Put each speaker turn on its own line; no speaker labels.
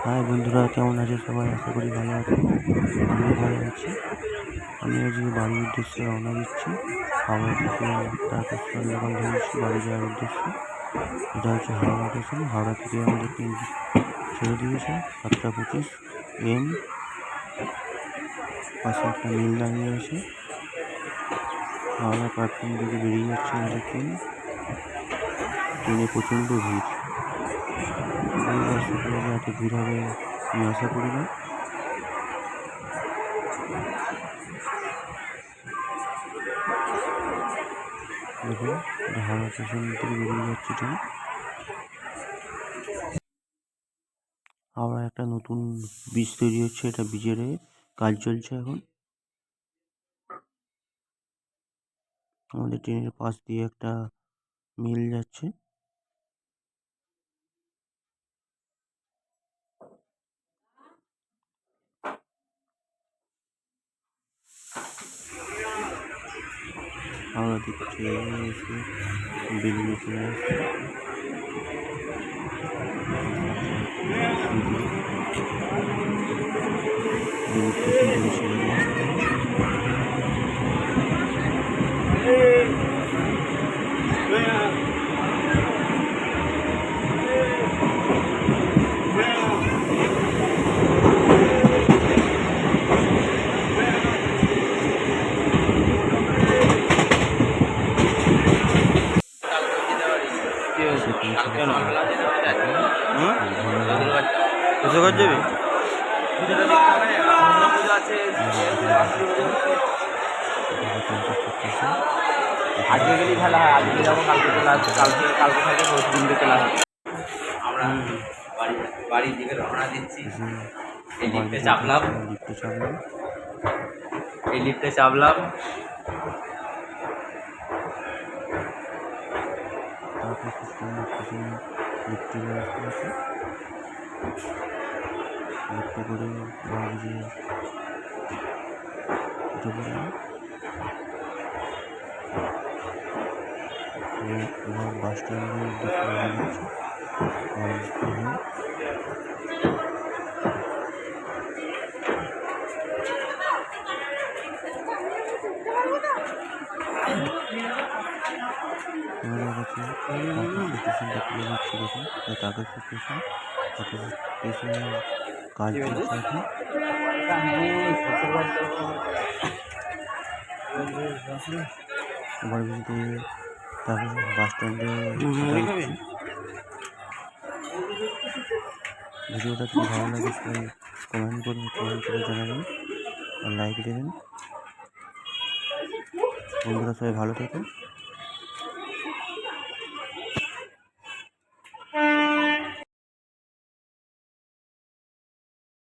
High বন্ধুরা, কেমন আছে সবাই? আশা করি ভালো আছে। আমিও ভালো আছি। আমি আজকে বাড়ির উদ্দেশ্যে রওনা দিচ্ছি, হাওড়া থেকে তারকেশ্বর লোকাল ধরেছি বাড়ি যাওয়ার উদ্দেশ্যে। এটা হচ্ছে হাওড়া স্টেশন হাওড়া থেকে আমাদের ট্রেন ছেড়ে দিয়েছে, সাতটা পঁচিশ এম। পাশে একটা মিল দাঁড়িয়ে আছে। হাওড়া প্ল্যাটফর্ম থেকে বেরিয়ে যাচ্ছে আমাদের ট্রেন। ট্রেনে প্রচণ্ড ভিড়। শুক্রবার এত ভিড় হবে আমি আশা করি না। হাওড়া স্টেশন থেকে বেরিয়ে ট্রেন। একটা নতুন ব্রিজ তৈরি হচ্ছে, এটা ব্রিজের কাজ চলছে এখন। আমাদের ট্রেনের পাশ দিয়ে একটা মিল যাচ্ছে। হাওড়া দিক থেকে এসে বেরিয়ে চলে আসছে বেরিয়ে
কোথাকার যাবি?
আজকে গেলেই খেলা হয় আজকে যাব কালকে চলে আসবে কালকে কালকে থাকে পরশু দিনকে চলে আসবে আমরা বাড়ি বাড়ির দিকে রওনা দিচ্ছি। এই লিফটে চাপলাম।
লিফটে চাপলাম।
এই লিফটে চাপলাম।
লিফটে ব্যবস্থা আছে লিফটে করে বাড়ি গিয়ে উঠে পড়লাম এবার এবার বাস স্ট্যান্ডের স্টেশনটা খুলে যাচ্ছে দেখুন? কাজ চলছে বলতে বাস স্ট্যান্ডে ভিডিওটা যদি ভালো লাগে সবাই কমেন্ট করুন কমেন্ট করে জানাবেন আর লাইক দেবেন। বন্ধুরা সবাই ভালো থেকো